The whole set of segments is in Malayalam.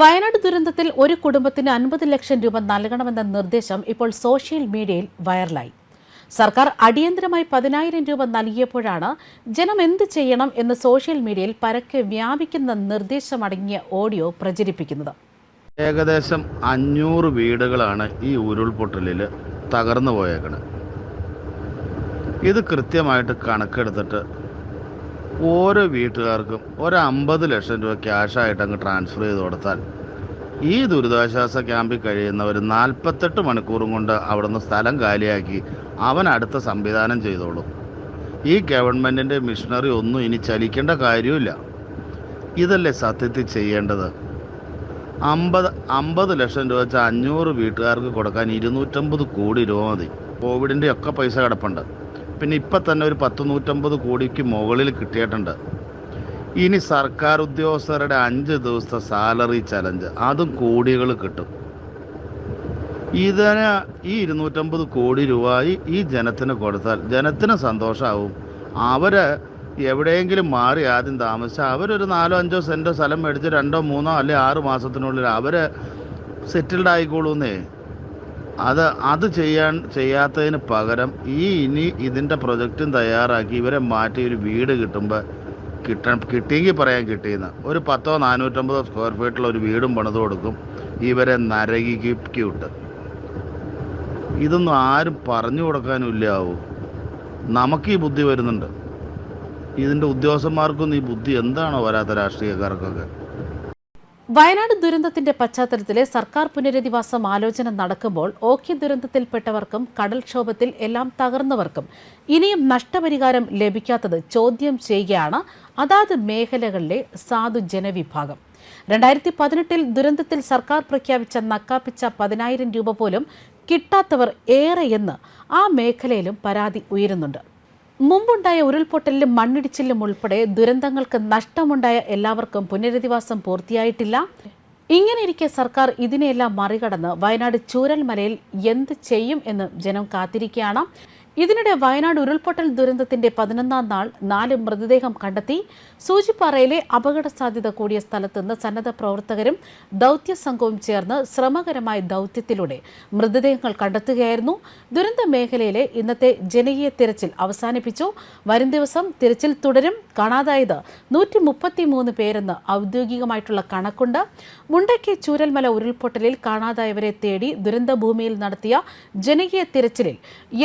വയനാട് ദുരന്തത്തിൽ ഒരു കുടുംബത്തിന് അൻപത് ലക്ഷം രൂപ നൽകണമെന്ന നിർദ്ദേശം ഇപ്പോൾ സോഷ്യൽ മീഡിയയിൽ വൈറലായി. സർക്കാർ അടിയന്തരമായി പതിനായിരം രൂപ നൽകിയപ്പോഴാണ് ജനം എന്ത് ചെയ്യണം എന്ന് സോഷ്യൽ മീഡിയയിൽ പരക്കെ വ്യാപിക്കുന്ന നിർദ്ദേശമടങ്ങിയ ഓഡിയോ പ്രചരിപ്പിക്കുന്നത്. ഏകദേശം അഞ്ഞൂറ് വീടുകളാണ് ഈ ഉരുൾപൊട്ടലിൽ തകർന്നു പോയേക്കണത്. ഇത് കൃത്യമായിട്ട് കണക്കെടുത്തിട്ട് ഓരോ വീട്ടുകാർക്കും ഒരു അമ്പത് ലക്ഷം രൂപ ക്യാഷായിട്ട് അങ്ങ് ട്രാൻസ്ഫർ ചെയ്ത് കൊടുത്താൽ ഈ ദുരിതാശ്വാസ ക്യാമ്പിൽ കഴിയുന്നവർ നാൽപ്പത്തെട്ട് മണിക്കൂറും കൊണ്ട് അവിടുന്ന് സ്ഥലം കാലിയാക്കി അവൻ അടുത്ത സംവിധാനം ചെയ്തോളും. ഈ ഗവൺമെന്റിന്റെ മിഷനറി ഒന്നും ഇനി ചലിക്കേണ്ട കാര്യമില്ല ഇതല്ലേ സത്യത്തിൽ ചെയ്യേണ്ടത്? അമ്പത് അമ്പത് ലക്ഷം രൂപ വെച്ചാൽ അഞ്ഞൂറ് വീട്ടുകാർക്ക് കൊടുക്കാൻ ഇരുന്നൂറ്റമ്പത് കോടി രൂപ മതി. കോവിഡിന്റെ ഒക്കെ പൈസ കിടപ്പുണ്ട്. പിന്നെ ഇപ്പം തന്നെ ഒരു പത്ത് നൂറ്റമ്പത് കോടിക്ക് മുകളിൽ കിട്ടിയിട്ടുണ്ട്. ഇനി സർക്കാർ ഉദ്യോഗസ്ഥരുടെ അഞ്ച് ദിവസത്തെ സാലറി ചലഞ്ച് അതും കോടികൾ കിട്ടും. ഇതിന് ഈ ഇരുന്നൂറ്റമ്പത് കോടി രൂപ ഈ- ജനത്തിന് കൊടുത്താൽ ജനത്തിന് സന്തോഷമാവും അവർ എവിടെയെങ്കിലും മാറി ആദ്യം താമസിച്ചാൽ അവരൊരു നാലോ അഞ്ചോ സെന്റോ സ്ഥലം മേടിച്ച് രണ്ടോ മൂന്നോ അല്ലെ ആറ് മാസത്തിനുള്ളിൽ അവർ സെറ്റിൽഡ് ആയിക്കോളൂന്നേ. അത് അത് ചെയ്യാൻ ചെയ്യാത്തതിന് പകരം ഈ ഇനി ഇതിന്റെ പ്രൊജക്റ്റും തയ്യാറാക്കി ഇവരെ മാറ്റി ഒരു വീട് കിട്ടുമ്പോൾ കിട്ട കിട്ടിയെങ്കിൽ പറയാൻ കിട്ടിയെന്ന്. ഒരു പത്തോ നാനൂറ്റമ്പതോ സ്ക്വയർ ഫീറ്റുള്ള ഒരു വീടും പണിത് കൊടുക്കും. ഇവരെ നരകിക്ക് വിട്ട് ഇതൊന്നും ആരും പറഞ്ഞു കൊടുക്കാനും ഇല്ലാവൂ. നമുക്ക് ഈ ബുദ്ധി വരുന്നുണ്ട്. ഇതിന്റെ ഉദ്യോഗസ്ഥന്മാർക്കൊന്നും ഈ ബുദ്ധി എന്താണോ വരാത്ത രാഷ്ട്രീയക്കാർക്കൊക്കെ. വയനാട് ദുരന്തത്തിന്റെ പശ്ചാത്തലത്തിലെ സർക്കാർ പുനരധിവാസം ആലോചന നടക്കുമ്പോൾ ഓഖി ദുരന്തത്തിൽപ്പെട്ടവർക്കും കടൽക്ഷോഭത്തിൽ എല്ലാം തകർന്നവർക്കും ഇനിയും നഷ്ടപരിഹാരം ലഭിക്കാത്തത് ചോദ്യം ചെയ്യുകയാണ് അതാത് മേഖലകളിലെ സാധു ജനവിഭാഗം. രണ്ടായിരത്തി പതിനെട്ടിൽ ദുരന്തത്തിൽ സർക്കാർ പ്രഖ്യാപിച്ച നക്കാപ്പിച്ച പതിനായിരം രൂപ പോലും കിട്ടാത്തവർ ഏറെയെന്ന് ആ മേഖലയിലും പരാതി ഉയരുന്നുണ്ട്. മുമ്പുണ്ടായ ഉരുൾപൊട്ടലിലും മണ്ണിടിച്ചിലും ഉൾപ്പെടെ ദുരന്തങ്ങൾക്ക് നഷ്ടമുണ്ടായ എല്ലാവർക്കും പുനരധിവാസം പൂർത്തിയായിട്ടില്ല. ഇങ്ങനെയിരിക്കെ സർക്കാർ ഇതിനെയെല്ലാം മറികടന്ന് വയനാട് ചൂരൽമലയിൽ എന്ത് ചെയ്യും എന്ന് ജനം കാത്തിരിക്കുകയാണ്. ഇതിനിടെ വയനാട് ഉരുൾപൊട്ടൽ ദുരന്തത്തിന്റെ പതിനൊന്നാം നാൾ നാല് മൃതദേഹം കണ്ടെത്തി സൂചിപ്പാറയിലെ അപകട സാധ്യത കൂടിയ സ്ഥലത്ത് നിന്ന് സന്നദ്ധ പ്രവർത്തകരും ദൗത്യ സംഘവും ചേർന്ന് ശ്രമകരമായ ദൗത്യത്തിലൂടെ മൃതദേഹങ്ങൾ കണ്ടെത്തുകയായിരുന്നു. ദുരന്ത മേഖലയിലെ ഇന്നത്തെ ജനകീയ തിരച്ചിൽ അവസാനിപ്പിച്ചു. വരും ദിവസം തിരച്ചിൽ തുടരും. കാണാതായത് നൂറ്റി മുപ്പത്തിമൂന്ന് പേരെന്ന് ഔദ്യോഗികമായിട്ടുള്ള കണക്കുണ്ട്. മുണ്ടയ്ക്ക് ചൂരൽമല ഉരുൾപൊട്ടലിൽ കാണാതായവരെ തേടി ദുരന്തഭൂമിയിൽ നടത്തിയ ജനകീയ തിരച്ചിലിൽ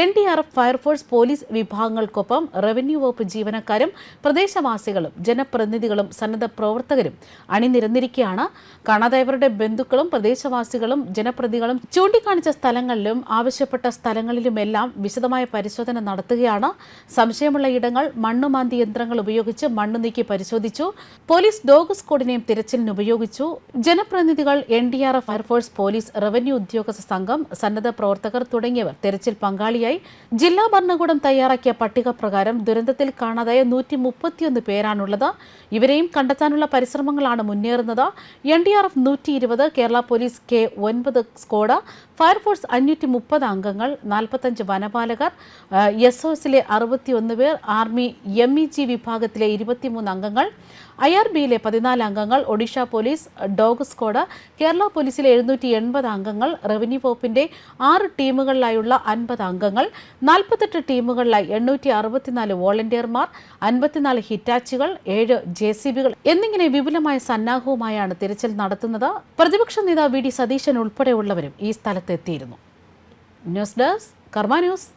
N D R F fire force police വിഭാഗങ്ങൾക്കൊപ്പം revenue വകുപ്പ് ജീവനക്കാരും പ്രദേശവാസികളും ജനപ്രതിനിധികളും സന്നദ്ധ പ്രവർത്തകരും അണിനിരന്നിരിക്കുകയാണ് കാണാതായവരുടെ ബന്ധുക്കളും പ്രദേശവാസികളും ജനപ്രതികളും ചൂണ്ടിക്കാണിച്ച സ്ഥലങ്ങളിലും ആവശ്യപ്പെട്ട സ്ഥലങ്ങളിലുമെല്ലാം വിശദമായ പരിശോധന നടത്തുകയാണ്. സംശയമുള്ള ഇടങ്ങൾ മണ്ണുമാന്തി യന്ത്രങ്ങൾ ഉപയോഗിച്ച് മണ്ണ് നീക്കി പരിശോധിച്ചു. പോലീസ് ഡോഗ് സ്ക്വാഡിനെയും തിരച്ചിലിന് ഉപയോഗിച്ചു. ജനപ്രതിനിധികൾ N D R F fire force police revenue ഉദ്യോഗസ്ഥ സംഘം സന്നദ്ധ പ്രവർത്തകർ തുടങ്ങിയവർ തെരച്ചിൽ പങ്കാളിയായി. ജില്ലാ ഭരണകൂടം തയ്യാറാക്കിയ പട്ടിക പ്രകാരം ദുരന്തത്തിൽ കാണാതായ നൂറ്റി മുപ്പത്തിയൊന്ന് പേരാണുള്ളത്. ഇവരെയും കണ്ടെത്താനുള്ള പരിശ്രമങ്ങളാണ് മുന്നേറുന്നത്. എൻ ഡി ആർ എഫ് നൂറ്റി ഇരുപത് കേരള പോലീസ് കെ ഒൻപത് സ്ക്വാഡ് ഫയർഫോഴ്സ് അഞ്ഞൂറ്റി മുപ്പത് അംഗങ്ങൾ നാൽപ്പത്തഞ്ച് വനപാലകർ എസ് ഒ എസിലെ അറുപത്തിയൊന്ന് പേർ ആർമി എം ഇ ജി വിഭാഗത്തിലെ ഇരുപത്തിമൂന്ന് അംഗങ്ങൾ ഐ ആർ ബിയിലെ പതിനാല് അംഗങ്ങൾ Odisha police dog squad Kerala പോലീസിലെ എഴുന്നൂറ്റി എൺപത് അംഗങ്ങൾ റവന്യൂ വകുപ്പിന്റെ ആറ് ടീമുകളിലായുള്ള അൻപത് അംഗങ്ങൾ നാൽപ്പത്തെട്ട് ടീമുകളിലായി എണ്ണൂറ്റി അറുപത്തിനാല് വോളണ്ടിയർമാർ അൻപത്തിനാല് ഹിറ്റാച്ചുകൾ ഏഴ് ജെ സി ബികൾ എന്നിങ്ങനെ വിപുലമായ സന്നാഹവുമായാണ് തിരച്ചിൽ നടത്തുന്നത്. പ്രതിപക്ഷ നേതാവ് വി ഡി സതീശൻ ഉൾപ്പെടെയുള്ളവരും ഈ സ്ഥലത്തെത്തിയിരുന്നു ന്യൂസ് ഡെസ്ക് കർമ്മ ന്യൂസ്.